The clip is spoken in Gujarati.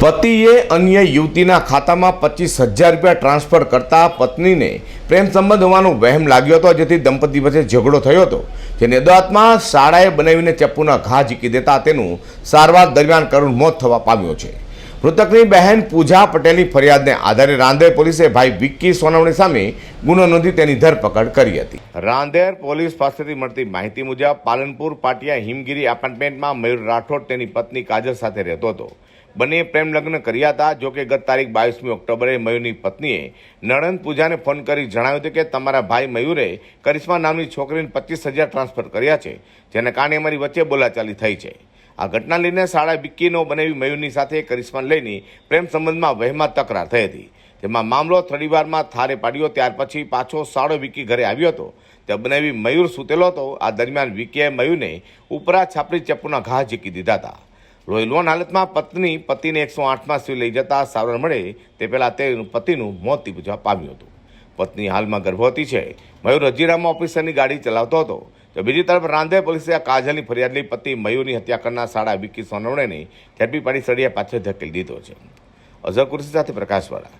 પતિએ અન્ય યુવતીના ખાતામાં પચીસ હજાર રૂપિયા ટ્રાન્સફર કરતા પત્નીને પ્રેમ સંબંધ હોવાનો વહેમ લાગ્યો હતો, જેથી દંપતી વચ્ચે ઝઘડો થયો હતો. જેને અદાલતમાં શાળાએ બનાવીને ચપ્પુના ઘા ઝીકી દેતા તેનું સારવાર દરમિયાન કરુણ મોત થવા પામ્યો છે. મૃતકની બહેન પૂજા પટેલની ફરિયાદને આધારે રાંદેર પોલીસે ભાઈ વિક્કી સોનવણી સામે ગુનો નોંધી તેની ધરપકડ કરી હતી. રાંદેર પોલીસ પાસેથી મળતી માહિતી મુજબ પાલનપુર પાટિયા હિમગીરી એપાર્ટમેન્ટમાં મયુર રાઠોડ તેની પત્ની કાજલ સાથે રહેતો હતો. બંને પ્રેમ લગ્ન કર્યા હતા જોકે ગત તારીખ બાવીસમી ઓક્ટોબરે મયુરની પત્નીએ નણંદ પૂજાને ફોન કરી જણાવ્યું હતું કે તમારા ભાઈ મયુરે કરિશ્મા નામની છોકરીને પચીસ હજાર ટ્રાન્સફર કર્યા છે, જેના કારણે અમારી વચ્ચે બોલાચાલી થઈ છે. આ ઘટના લઈને શાળા બિક્કીનો બનાવી મયુરની સાથે કરિશ્મા લઈને પ્રેમ સંબંધમાં વહેમાં તકરાર થઈ હતી. તેમાં મામલો થોડીવારમાં થારે પાડ્યો, ત્યાર પછી પાછો સાળો વિકી ઘરે આવ્યો હતો. ત્યાં બનાવી મયુર સૂતેલો હતો. આ દરમિયાન વિકીએ મયુરને ઉપરા છાપરી ચપ્પુના ઘા ઝીકી દીધા હતા. લોહી લોન હાલતમાં પત્ની પતિને એકસો આઠમાં સિવિલ લઈ જતા સારવાર મળે તે પહેલાં તેનું પતિનું મોત નીપજવા પામ્યું હતું. પત્ની હાલમાં ગર્ભવતી છે. મયુર રજીરામા ઓફિસરની ગાડી ચલાવતો હતો. તો બીજી તરફ રાંધે પોલીસે આ કાજલની ફરિયાદ લઈ પતિ મયુરની હત્યા કરનાર સાડા વિકી સોનવણેને ઝડપી પાડી સળિયા પાછળ ધકેલી દીધો છે. અઝર કુરશી સાથે પ્રકાશવાળા.